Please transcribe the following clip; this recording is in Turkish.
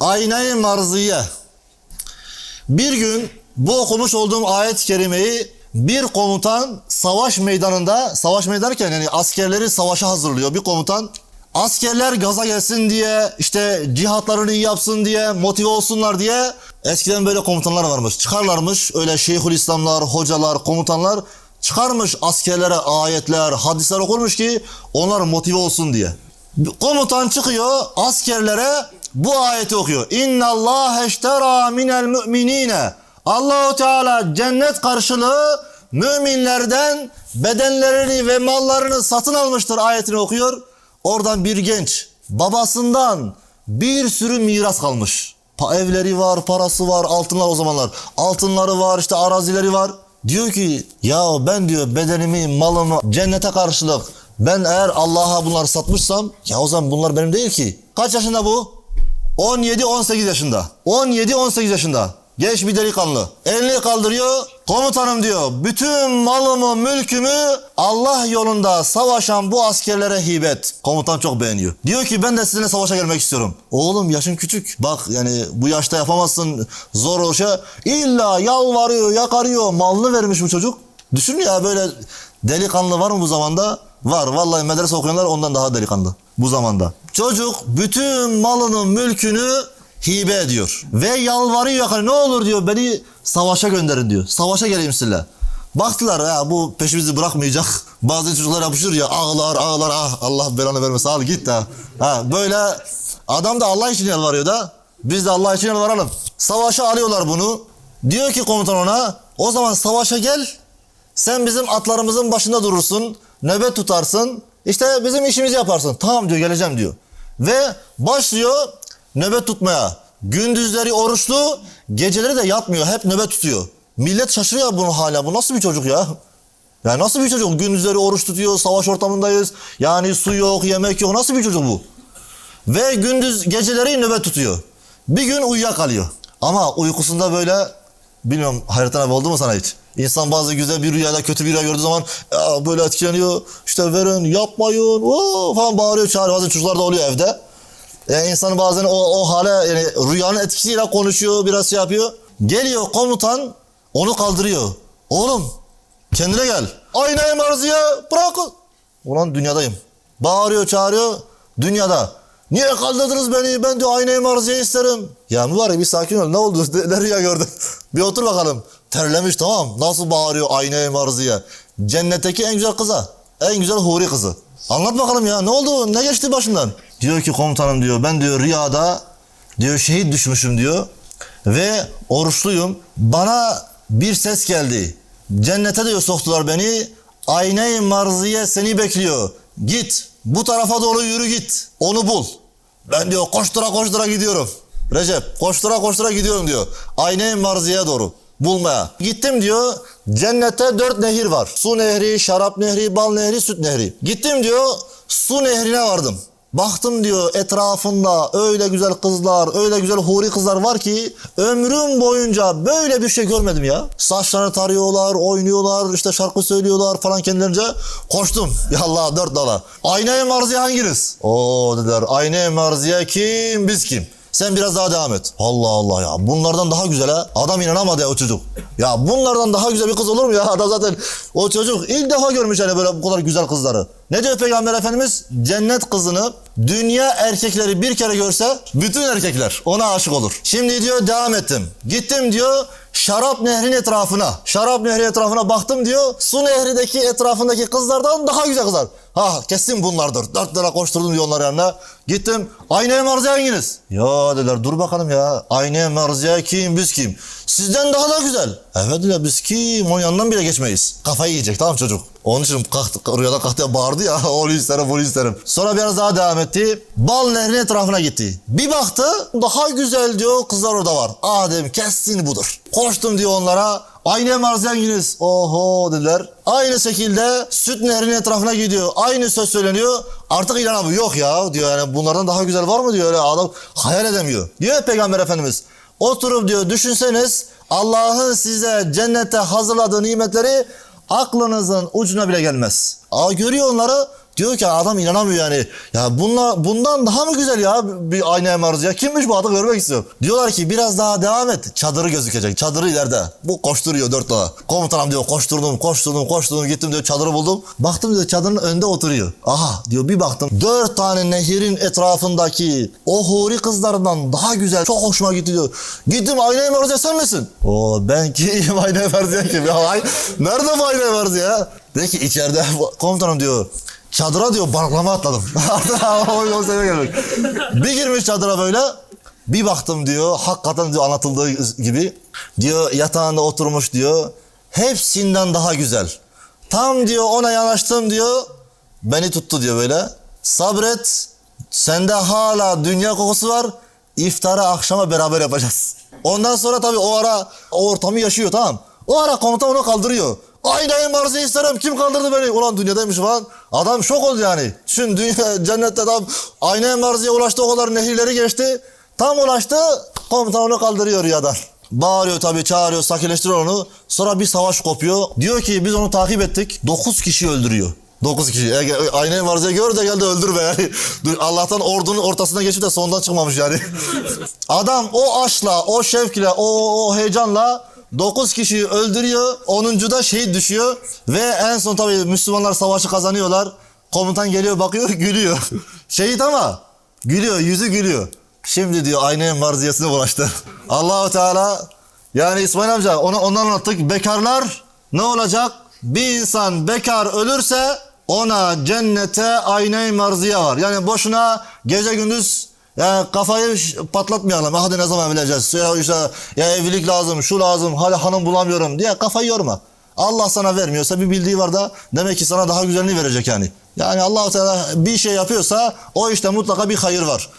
Aynayı marziye. Bir gün bu okumuş olduğum ayet-i kerimeyi bir komutan savaş meydanında, savaş meydanı yani askerleri savaşa hazırlıyor. Bir komutan askerler gaza gelsin diye, işte cihatlarını iyi yapsın diye, motive olsunlar diye eskiden böyle komutanlar varmış. Çıkarlarmış öyle Şeyhülislamlar, hocalar, komutanlar çıkarmış askerlere ayetler, hadisler okurmuş ki onlar motive olsun diye. Komutan çıkıyor askerlere bu ayeti okuyor. İnna Allah eştera minel müminine. Allahu Teala cennet karşılığı müminlerden bedenlerini ve mallarını satın almıştır ayetini okuyor. Oradan bir genç babasından bir sürü miras kalmış. Pa- evleri var, parası var, altınlar o zamanlar. Altınları var, işte arazileri var. Diyor ki ya ben diyor bedenimi, malımı cennete karşılık ben eğer Allah'a bunları satmışsam ya o zaman bunlar benim değil ki. Kaç yaşında bu? 17-18 yaşında. 17-18 yaşında. Genç bir delikanlı. Elini kaldırıyor. Komutanım diyor. Bütün malımı, mülkümü Allah yolunda savaşan bu askerlere hibet. Komutan çok beğeniyor. Diyor ki ben de sizinle savaşa gelmek istiyorum. Oğlum yaşın küçük. Bak yani bu yaşta yapamazsın. Zor o şey. İlla yalvarıyor, yakarıyor. Malını vermiş bu çocuk. Düşün ya böyle delikanlı var mı bu zamanda? Var. Vallahi medrese okuyanlar ondan daha delikanlı bu zamanda. Çocuk bütün malını, mülkünü hibe ediyor. Ve yalvarıyor yakar. Ne olur diyor beni savaşa gönderin diyor. Savaşa geleyim sizinle. Baktılar ya bu peşimizi bırakmayacak. Bazı çocuklar yapışır ya ağlar ağlar ah Allah belanı vermesin al git de. Ha, böyle adam da Allah için yalvarıyor da biz de Allah için yalvaralım. Savaşa alıyorlar bunu. Diyor ki komutan ona o zaman savaşa gel sen bizim atlarımızın başında durursun, nöbet tutarsın, işte bizim işimizi yaparsın. Tamam diyor geleceğim diyor. Ve başlıyor nöbet tutmaya. Gündüzleri oruçlu, geceleri de yatmıyor. Hep nöbet tutuyor. Millet şaşırıyor bunu hala. Bu nasıl bir çocuk ya? Ya nasıl bir çocuk? Gündüzleri oruç tutuyor, savaş ortamındayız. Yani su yok, yemek yok. Nasıl bir çocuk bu? Ve gündüz geceleri nöbet tutuyor. Bir gün uyuyakalıyor. Ama uykusunda böyle bilmiyorum Hayrettin abi oldu mu sana hiç? İnsan bazı güzel bir rüyada kötü bir rüya gördüğü zaman ya böyle etkileniyor. İşte verin yapmayın oo, falan bağırıyor çağırıyor. Bazen çocuklar da oluyor evde. Yani insanı bazen o, o hale yani rüyanın etkisiyle konuşuyor biraz şey yapıyor. Geliyor komutan onu kaldırıyor. Oğlum kendine gel. Aynayı marziye bırakın. Ulan dünyadayım. Bağırıyor çağırıyor dünyada. Niye kaldırdınız beni? Ben diyor aynayı marziye isterim. Ya mübarek bir sakin ol. Ne oldu? Ne, ne rüya gördün? bir otur bakalım. Terlemiş tamam. Nasıl bağırıyor aynayı marziye? Cennetteki en güzel kıza. En güzel huri kızı. Anlat bakalım ya. Ne oldu? Ne geçti başından? Diyor ki komutanım diyor. Ben diyor rüyada diyor şehit düşmüşüm diyor. Ve oruçluyum. Bana bir ses geldi. Cennete diyor soktular beni. Aynayı marziye seni bekliyor. Git. Bu tarafa doğru yürü git. Onu bul. Ben diyor koştura koştura gidiyorum. Recep koştura koştura gidiyorum diyor. Aynayı marziye doğru bulmaya. Gittim diyor. Cennette dört nehir var. Su nehri, şarap nehri, bal nehri, süt nehri. Gittim diyor. Su nehrine vardım. Baktım diyor etrafında öyle güzel kızlar, öyle güzel huri kızlar var ki ömrüm boyunca böyle bir şey görmedim ya. Saçlarını tarıyorlar, oynuyorlar, işte şarkı söylüyorlar falan kendilerince. Koştum. Ya Allah dört dala. Aynaya marziye hanginiz? Oo dediler. Aynaya marziye kim biz kim? Sen biraz daha devam et. Allah Allah ya. Bunlardan daha güzel ha. Adam inanamadı ya o çocuk. Ya bunlardan daha güzel bir kız olur mu ya? Adam zaten o çocuk ilk defa görmüş hani böyle bu kadar güzel kızları. Ne diyor Peygamber Efendimiz? Cennet kızını dünya erkekleri bir kere görse bütün erkekler ona aşık olur. Şimdi diyor devam ettim. Gittim diyor şarap nehrin etrafına. Şarap nehri etrafına baktım diyor. Su nehrindeki etrafındaki kızlardan daha güzel kızlar. Ha kesin bunlardır. Dört lira koşturdum diyor onların yanına. Gittim. Aynaya marziye hanginiz? Ya dediler dur bakalım ya. Aynaya marziye kim biz kim? Sizden daha da güzel. Evet dediler biz kim? Onun yanından bile geçmeyiz. Kafayı yiyecek tamam çocuk. Onun için kalktı, rüyada kalktı bağırdı ya. Onu isterim bunu isterim. Sonra biraz daha devam etti. Bal nehrin etrafına gitti. Bir baktı daha güzel diyor kızlar orada var. Aa dedim kesin budur. Koştum diyor onlara. Aynı marzenginiz. Oho dediler. Aynı şekilde süt nehrinin etrafına gidiyor. Aynı söz söyleniyor. Artık inanamıyor. Yok ya diyor yani bunlardan daha güzel var mı diyor. Öyle adam hayal edemiyor. Diyor Peygamber Efendimiz. Oturup diyor düşünseniz Allah'ın size cennette hazırladığı nimetleri aklınızın ucuna bile gelmez. Aa görüyor onları Diyor ki adam inanamıyor yani. Ya bunla, bundan daha mı güzel ya bir aynaya maruz ya? Kimmiş bu adam görmek istiyorum. Diyorlar ki biraz daha devam et. Çadırı gözükecek. Çadırı ileride. Bu koşturuyor dört doğa. Komutanım diyor koşturdum koşturdum koşturdum gittim diyor çadırı buldum. Baktım diyor çadırın önünde oturuyor. Aha diyor bir baktım. Dört tane nehirin etrafındaki o huri kızlarından daha güzel. Çok hoşuma gitti diyor. Gittim aynaya maruz ya sen misin? O ben kim aynaya maruz ya kim? Ya, nerede bu aynaya maruz ya? Dedi ki içeride komutanım diyor. Çadıra diyor balıklama atladım. Bir girmiş çadıra böyle. Bir baktım diyor hakikaten diyor anlatıldığı gibi. Diyor yatağında oturmuş diyor. Hepsinden daha güzel. Tam diyor ona yanaştım diyor. Beni tuttu diyor böyle. Sabret. Sende hala dünya kokusu var. İftara akşama beraber yapacağız. Ondan sonra tabii o ara o ortamı yaşıyor tamam. O ara komutan onu kaldırıyor. Aynayı marzi isterim. Kim kaldırdı beni? Ulan dünyadaymış falan. Adam şok oldu yani. Şimdi dünya, cennette adam aynaya marziye ulaştı o kadar nehirleri geçti. Tam ulaştı komutan onu kaldırıyor rüyadan. Bağırıyor tabii çağırıyor sakinleştiriyor onu. Sonra bir savaş kopuyor. Diyor ki biz onu takip ettik. 9 kişi öldürüyor. 9 kişi. E, Aynayı marziye gör de gel de öldür be yani. Allah'tan ordunun ortasına geçip de sondan çıkmamış yani. Adam o aşkla, o şevkle, o, o heyecanla 9 kişiyi öldürüyor. 10. da şehit düşüyor. Ve en son tabii Müslümanlar savaşı kazanıyorlar. Komutan geliyor bakıyor gülüyor. Şehit ama gülüyor yüzü gülüyor. Şimdi diyor aynaya marziyesine ulaştı. Allahu Teala yani İsmail amca onu ondan anlattık. Bekarlar ne olacak? Bir insan bekar ölürse ona cennete aynay marziye var. Yani boşuna gece gündüz yani kafayı patlatmayalım. Hadi ne zaman evleneceğiz? Ya işte ya evlilik lazım, şu lazım, hala hanım bulamıyorum diye kafayı yorma. Allah sana vermiyorsa bir bildiği var da demek ki sana daha güzelini verecek yani. Yani Allah Teala bir şey yapıyorsa o işte mutlaka bir hayır var.